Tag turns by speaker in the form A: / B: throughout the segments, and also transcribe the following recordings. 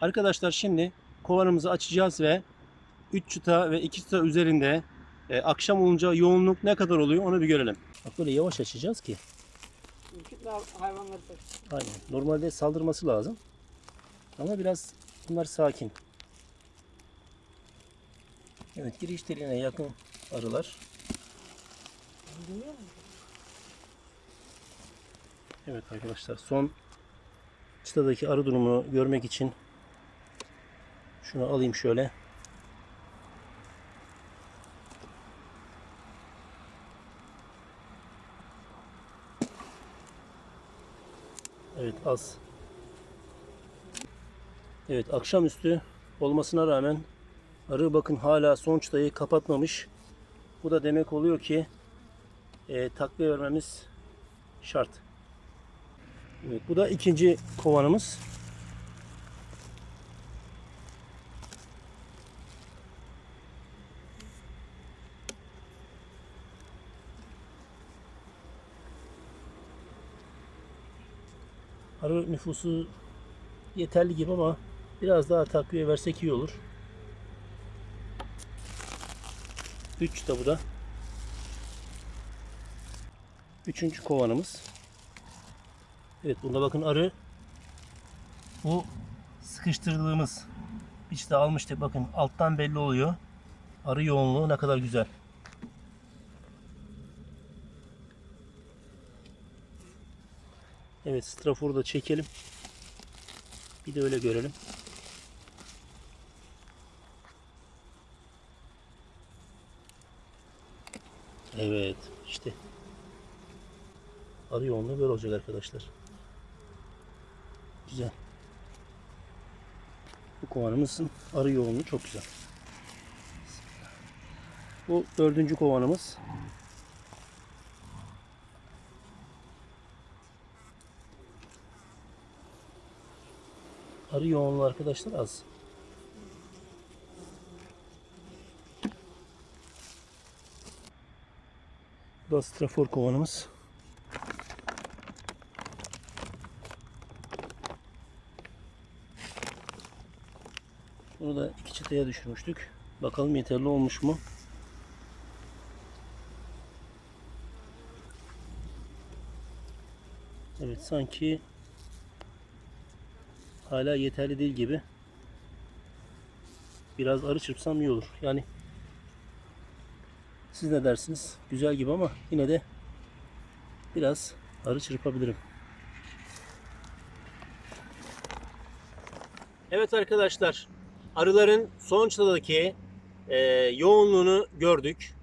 A: Arkadaşlar şimdi kovanımızı açacağız ve 3 çıta ve 2 çıta üzerinde e, akşam olunca yoğunluk ne kadar oluyor onu bir görelim. Bak böyle yavaş açacağız ki.
B: Ürkütme hayvanları tabii.
A: Aynen. Normalde saldırması lazım. Ama biraz bunlar sakin. Evet giriş deliğine yakın arılar. Evet arkadaşlar son çıtadaki arı durumu görmek için şunu alayım şöyle. Evet az. Evet akşamüstü olmasına rağmen arı bakın hala son çıtayı kapatmamış. Bu da demek oluyor ki e, takviye vermemiz şart. Evet, bu da ikinci kovanımız. Arı nüfusu yeterli gibi ama biraz daha takviye versek iyi olur. 3 da bu da. Üçüncü kovanımız. Evet bunda bakın arı bu sıkıştırdığımız işte almıştık bakın alttan belli oluyor. Arı yoğunluğu ne kadar güzel. Evet straforu da çekelim. Bir de öyle görelim. Evet işte arı yoğunluğu böyle olacak arkadaşlar. Güzel. Bu kovanımızın arı yoğunluğu çok güzel. Bu dördüncü kovanımız. Arı yoğunluğu arkadaşlar az. Bu da strafor kovanımız. Bunu da iki çıtaya düşürmüştük. Bakalım yeterli olmuş mu? Evet sanki hala yeterli değil gibi. Biraz arı çırpsam iyi olur. Yani siz ne dersiniz? Güzel gibi ama yine de biraz arı çırpabilirim. Evet arkadaşlar, arıların son çıtadaki e, yoğunluğunu gördük.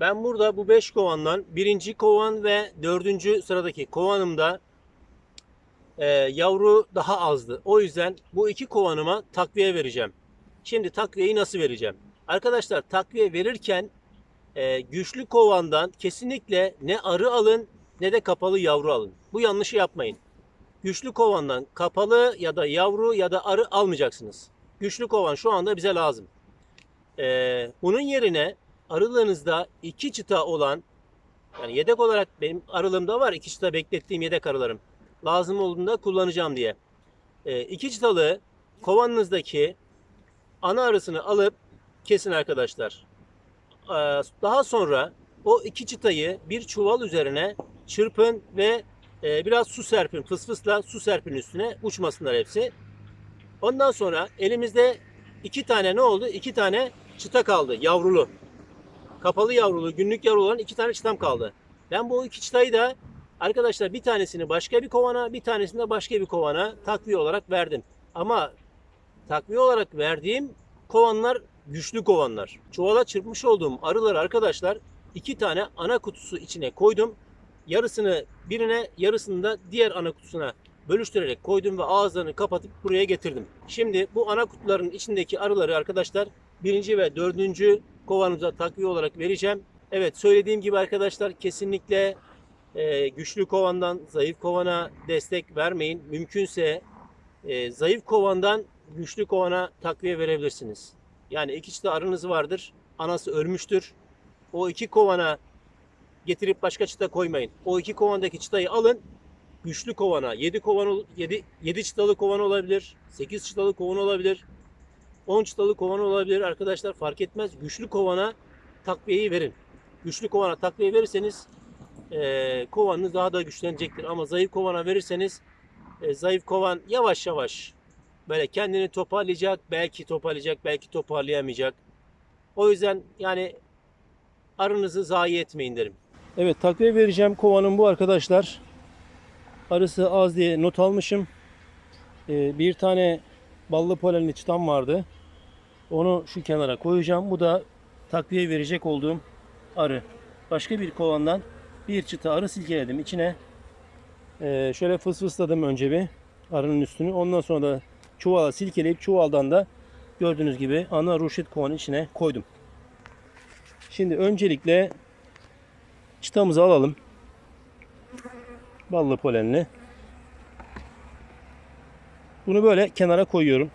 A: Ben burada bu 5 kovandan birinci kovan ve dördüncü sıradaki kovanımda e, yavru daha azdı. O yüzden bu iki kovanıma takviye vereceğim. Şimdi takviyeyi nasıl vereceğim? Arkadaşlar takviye verirken e, güçlü kovandan kesinlikle ne arı alın ne de kapalı yavru alın. Bu yanlışı yapmayın. Güçlü kovandan kapalı ya da yavru ya da arı almayacaksınız. Güçlü kovan şu anda bize lazım. Ee, bunun yerine arılığınızda iki çıta olan yani yedek olarak benim arılığımda var iki çıta beklettiğim yedek arılarım. Lazım olduğunda kullanacağım diye. Ee, iki çıtalı kovanınızdaki ana arısını alıp kesin arkadaşlar. Ee, daha sonra o iki çıtayı bir çuval üzerine çırpın ve e, biraz su serpin. Fısfısla su serpin üstüne uçmasınlar hepsi. Ondan sonra elimizde iki tane ne oldu? İki tane çıta kaldı yavrulu. Kapalı yavrulu, günlük yavrulu olan iki tane çıtam kaldı. Ben bu iki çıtayı da arkadaşlar bir tanesini başka bir kovana, bir tanesini de başka bir kovana takviye olarak verdim. Ama takviye olarak verdiğim kovanlar güçlü kovanlar. Çuvala çırpmış olduğum arıları arkadaşlar iki tane ana kutusu içine koydum. Yarısını birine yarısını da diğer ana kutusuna bölüştürerek koydum ve ağızlarını kapatıp buraya getirdim. Şimdi bu ana kutuların içindeki arıları arkadaşlar birinci ve dördüncü kovanımıza takviye olarak vereceğim. Evet söylediğim gibi arkadaşlar kesinlikle e, güçlü kovandan zayıf kovana destek vermeyin. Mümkünse e, zayıf kovandan güçlü kovana takviye verebilirsiniz. Yani iki çıta arınız vardır. Anası ölmüştür. O iki kovana getirip başka çıta koymayın. O iki kovandaki çıtayı alın. güçlü kovana 7 kovan 7 7 çıtalı kovan olabilir. 8 çıtalı kovan olabilir. 10 çıtalı kovan olabilir arkadaşlar fark etmez. Güçlü kovana takviyeyi verin. Güçlü kovana takviye verirseniz e, kovanınız daha da güçlenecektir. Ama zayıf kovana verirseniz e, zayıf kovan yavaş yavaş böyle kendini toparlayacak. Belki toparlayacak, belki toparlayamayacak. O yüzden yani arınızı zayi etmeyin derim. Evet takviye vereceğim kovanın bu arkadaşlar. Arısı az diye not almışım. Ee, bir tane ballı polenli çıtam vardı. Onu şu kenara koyacağım. Bu da takviye verecek olduğum arı. Başka bir kovandan bir çıta arı silkeledim. İçine e, şöyle fısfısladım önce bir arının üstünü. Ondan sonra da çuvala silkeleyip çuvaldan da gördüğünüz gibi ana ruşit kovanın içine koydum. Şimdi öncelikle çıtamızı alalım. Ballı polenli. Bunu böyle kenara koyuyorum.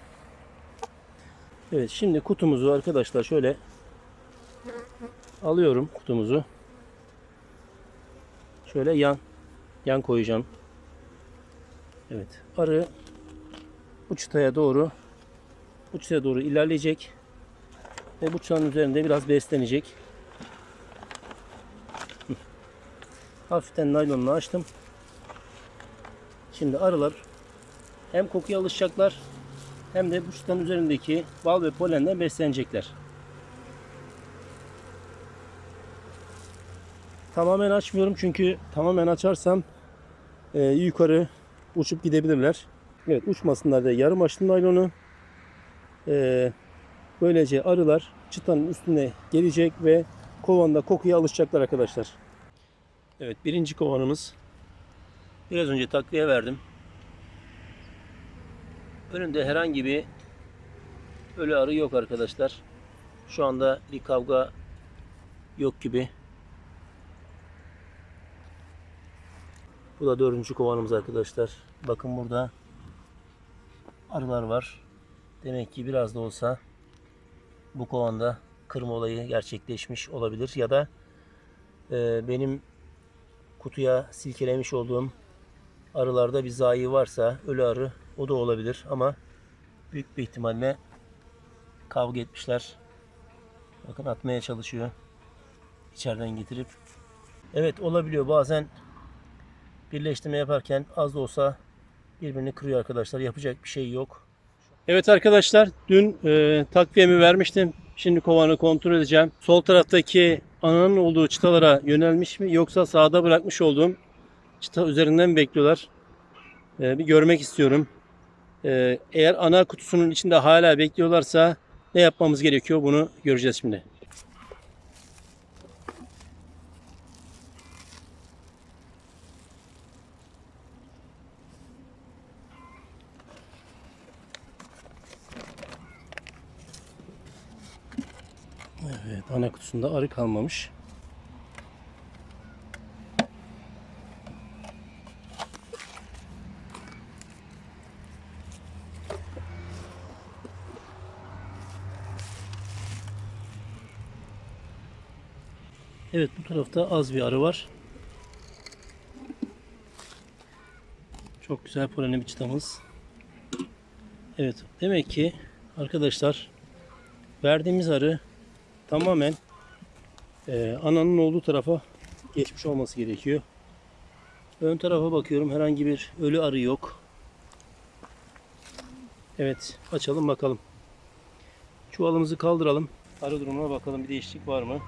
A: Evet şimdi kutumuzu arkadaşlar şöyle alıyorum kutumuzu. Şöyle yan yan koyacağım. Evet arı bu çıtaya doğru bu çıtaya doğru ilerleyecek ve bu çıtanın üzerinde biraz beslenecek. Hafiften naylonunu açtım. Şimdi arılar hem kokuya alışacaklar hem de bu çıtanın üzerindeki bal ve polenden beslenecekler. Tamamen açmıyorum çünkü tamamen açarsam e, yukarı uçup gidebilirler. Evet uçmasınlar diye yarım açtım naylonu. E, böylece arılar çıtanın üstüne gelecek ve kovanda kokuya alışacaklar arkadaşlar. Evet birinci kovanımız. Biraz önce takviye verdim. Önünde herhangi bir ölü arı yok arkadaşlar. Şu anda bir kavga yok gibi. Bu da dördüncü kovanımız arkadaşlar. Bakın burada arılar var. Demek ki biraz da olsa bu kovanda kırma olayı gerçekleşmiş olabilir. Ya da e, benim kutuya silkelemiş olduğum arılarda bir zayi varsa ölü arı o da olabilir ama büyük bir ihtimalle kavga etmişler. Bakın atmaya çalışıyor. İçeriden getirip. Evet olabiliyor bazen birleştirme yaparken az da olsa birbirini kırıyor arkadaşlar. Yapacak bir şey yok. Evet arkadaşlar dün e, takviyemi vermiştim. Şimdi kovanı kontrol edeceğim. Sol taraftaki ananın olduğu çıtalara yönelmiş mi yoksa sağda bırakmış olduğum çıta üzerinden mi bekliyorlar. E, bir görmek istiyorum. E, eğer ana kutusunun içinde hala bekliyorlarsa ne yapmamız gerekiyor bunu göreceğiz şimdi. Evet, ana kutusunda arı kalmamış. Evet, bu tarafta az bir arı var. Çok güzel polenli bir çıtamız. Evet, demek ki arkadaşlar verdiğimiz arı tamamen e, ananın olduğu tarafa geçmiş olması gerekiyor. Ön tarafa bakıyorum herhangi bir ölü arı yok. Evet açalım bakalım. Çuvalımızı kaldıralım. Arı durumuna bakalım bir değişiklik var mı?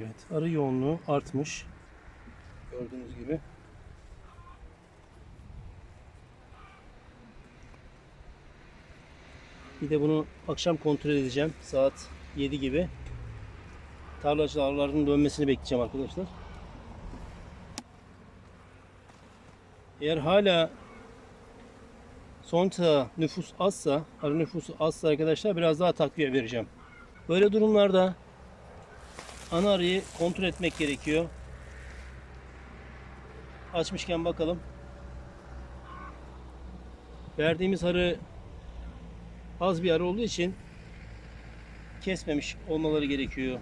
A: Evet, arı yoğunluğu artmış. Gördüğünüz gibi. Bir de bunu akşam kontrol edeceğim. Saat 7 gibi. Tarlacı arıların dönmesini bekleyeceğim arkadaşlar. Eğer hala sonuçta nüfus azsa, arı nüfusu azsa arkadaşlar biraz daha takviye vereceğim. Böyle durumlarda ana arıyı kontrol etmek gerekiyor. Açmışken bakalım. Verdiğimiz arı az bir arı olduğu için kesmemiş olmaları gerekiyor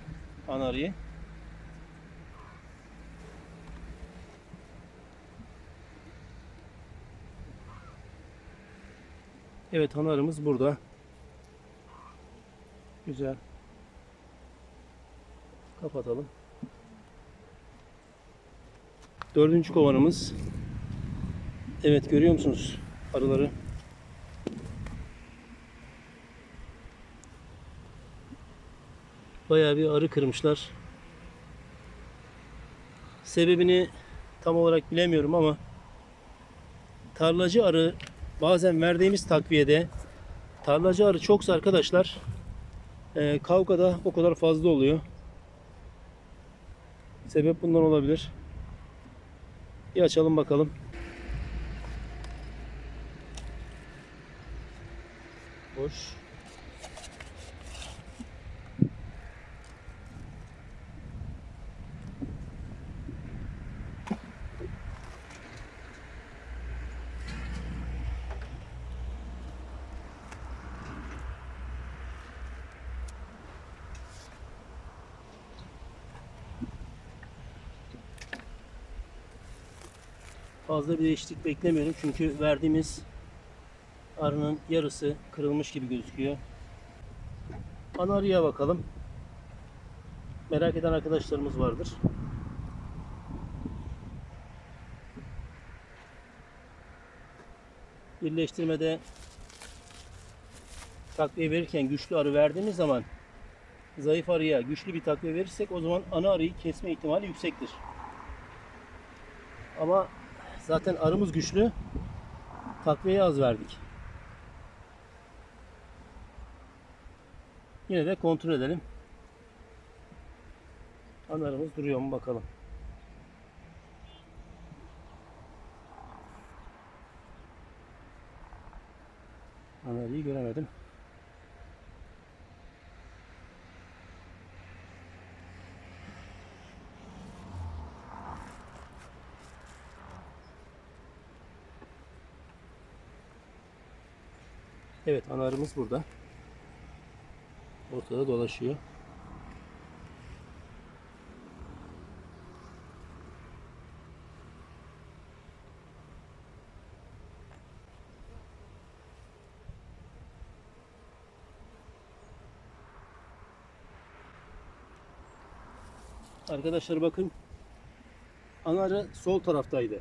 A: ana arıyı. Evet ana arımız burada. Güzel. Kapatalım. Dördüncü kovanımız. Evet görüyor musunuz arıları? Bayağı bir arı kırmışlar. Sebebini tam olarak bilemiyorum ama tarlacı arı bazen verdiğimiz takviyede tarlacı arı çoksa arkadaşlar e, kavga da o kadar fazla oluyor. Sebep bundan olabilir. Bir açalım bakalım. Boş. Fazla bir değişiklik beklemiyorum çünkü verdiğimiz arının yarısı kırılmış gibi gözüküyor. Ana arıya bakalım. Merak eden arkadaşlarımız vardır. Birleştirmede takviye verirken güçlü arı verdiğimiz zaman zayıf arıya güçlü bir takviye verirsek o zaman ana arıyı kesme ihtimali yüksektir. Ama zaten arımız güçlü. Takviyeyi az verdik. Yine de kontrol edelim. Ana arımız duruyor mu bakalım. Ana arıyı göremedim. Evet ana arımız burada. Ortada dolaşıyor. Arkadaşlar bakın. Ana arı sol taraftaydı.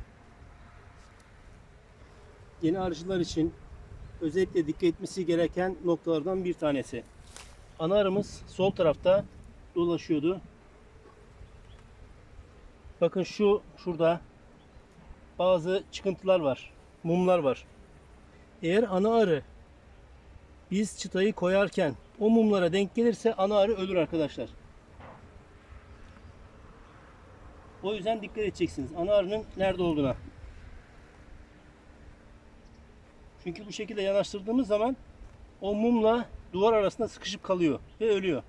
A: Yeni arıcılar için özellikle dikkat etmesi gereken noktalardan bir tanesi. Ana arımız sol tarafta dolaşıyordu. Bakın şu şurada bazı çıkıntılar var. Mumlar var. Eğer ana arı biz çıtayı koyarken o mumlara denk gelirse ana arı ölür arkadaşlar. O yüzden dikkat edeceksiniz. Ana arının nerede olduğuna. Çünkü bu şekilde yanaştırdığımız zaman o mumla duvar arasında sıkışıp kalıyor ve ölüyor.